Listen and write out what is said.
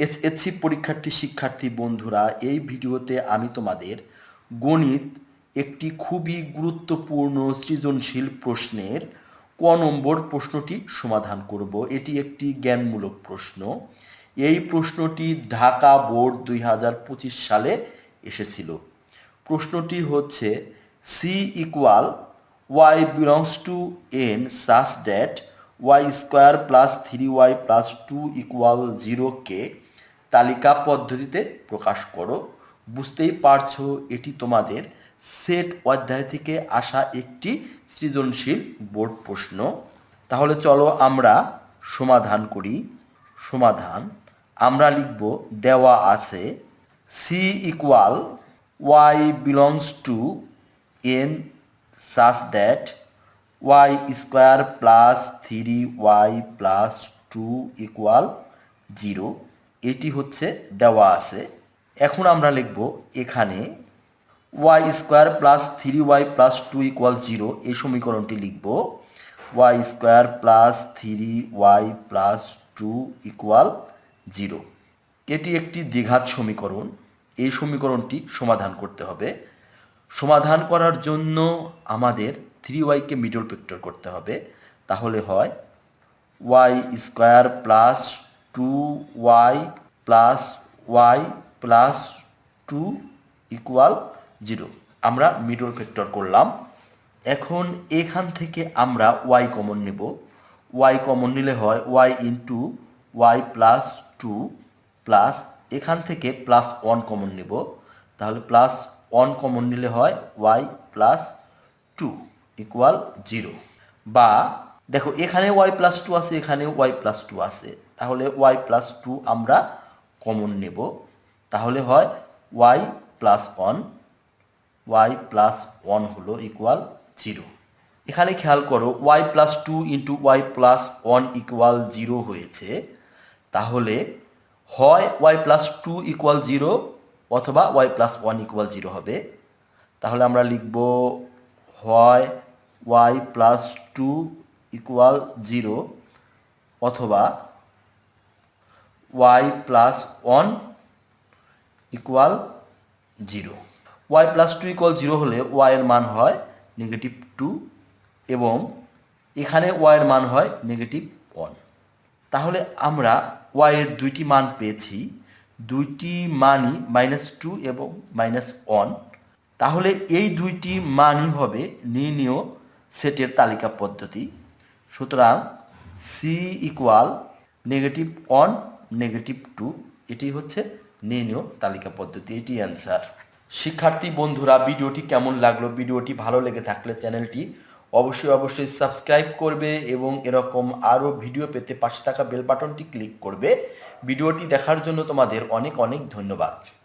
SSC পরীক্ষার্থী শিক্ষার্থী বন্ধুরা, এই ভিডিওতে আমি তোমাদের গণিত একটি খুবই গুরুত্বপূর্ণ সৃজনশীল প্রশ্নের ক নম্বর প্রশ্নটি সমাধান করব। এটি একটি জ্ঞানমূলক প্রশ্ন। এই প্রশ্নটি ঢাকা বোর্ড দুই হাজার পঁচিশ সালে এসেছিল। প্রশ্নটি হচ্ছে C equal Y belongs to N such that Y square plus three Y plus two equal জিরোকে তালিকা পদ্ধতিতে প্রকাশ করো। বুঝতেই পারছ, এটি তোমাদের সেট অধ্যায় থেকে আসা একটি সৃজনশীল বোর্ড প্রশ্ন। তাহলে চলো আমরা সমাধান করি। সমাধান, আমরা লিখব, দেওয়া আছে C equal Y belongs to N such that Y square plus three Y plus two equal zero এটি হচ্ছে দেওয়া আছে। এখন আমরা লিখব এখানে Y square plus three Y plus two equal zero এই সমীকরণটি লিখব। Y square plus three Y plus two equal zero এটি একটি দ্বিঘাত সমীকরণ। এই সমীকরণটি সমাধান করতে হবে। সমাধান করার জন্য আমাদের থ্রি ওয়াইকে মিডল ভেক্টর করতে হবে। তাহলে হয় Y square plus two Y plus Y plus two equal zero আমরা মিডল ভেক্টর করলাম। এখন এখান থেকে আমরা ওয়াই কমন নেব। ওয়াই কমন নিলে হয় Y into Y plus two plus এখান থেকে প্লাস ওয়ান কমন নেব। তাহলে প্লাস ওয়ান কমন নিলে হয় Y plus two equal zero বা দেখো এখানে ওয়াই প্লাস টু আছে এখানে ওয়াই প্লাস টু আছে তাহলে ওয়াই প্লাস টু আমরা কমন নেব তাহলে হয় Y plus one Y plus one হলো ইকুয়াল জিরো এখানে খেয়াল করো Y plus two into Y plus one equal zero হয়েছে তাহলে হয় Y plus two equal zero অথবা Y plus one equal zero হবে তাহলে আমরা লিখব হয় Y plus two equal zero অথবা Y plus one equal zero Y plus two equal zero হলে ওয়াইয়ের মান হয় নেগেটিভ টু এবং এখানে ওয়াইয়ের মান হয় নেগেটিভ ওয়ান তাহলে আমরা ওয়াইয়ের দুইটি মান পেয়েছি, দুইটি মানই মাইনাস টু এবং মাইনাস ওয়ান তাহলে এই দুইটি মানই হবে নির্ণীয় সেটের তালিকা পদ্ধতি। সুতরাং C equal negative one negative two এটি হচ্ছে নির্ণীয় তালিকা পদ্ধতি এটি অ্যান্সার শিক্ষার্থী বন্ধুরা, ভিডিওটি কেমন লাগল? ভিডিওটি ভালো লেগে থাকলে চ্যানেলটি অবশ্যই অবশ্যই সাবস্ক্রাইব করবে এবং এরকম আরও ভিডিও পেতে পাশে থাকা বেল বাটনটি ক্লিক করবে। ভিডিওটি দেখার জন্য তোমাদের অনেক অনেক ধন্যবাদ।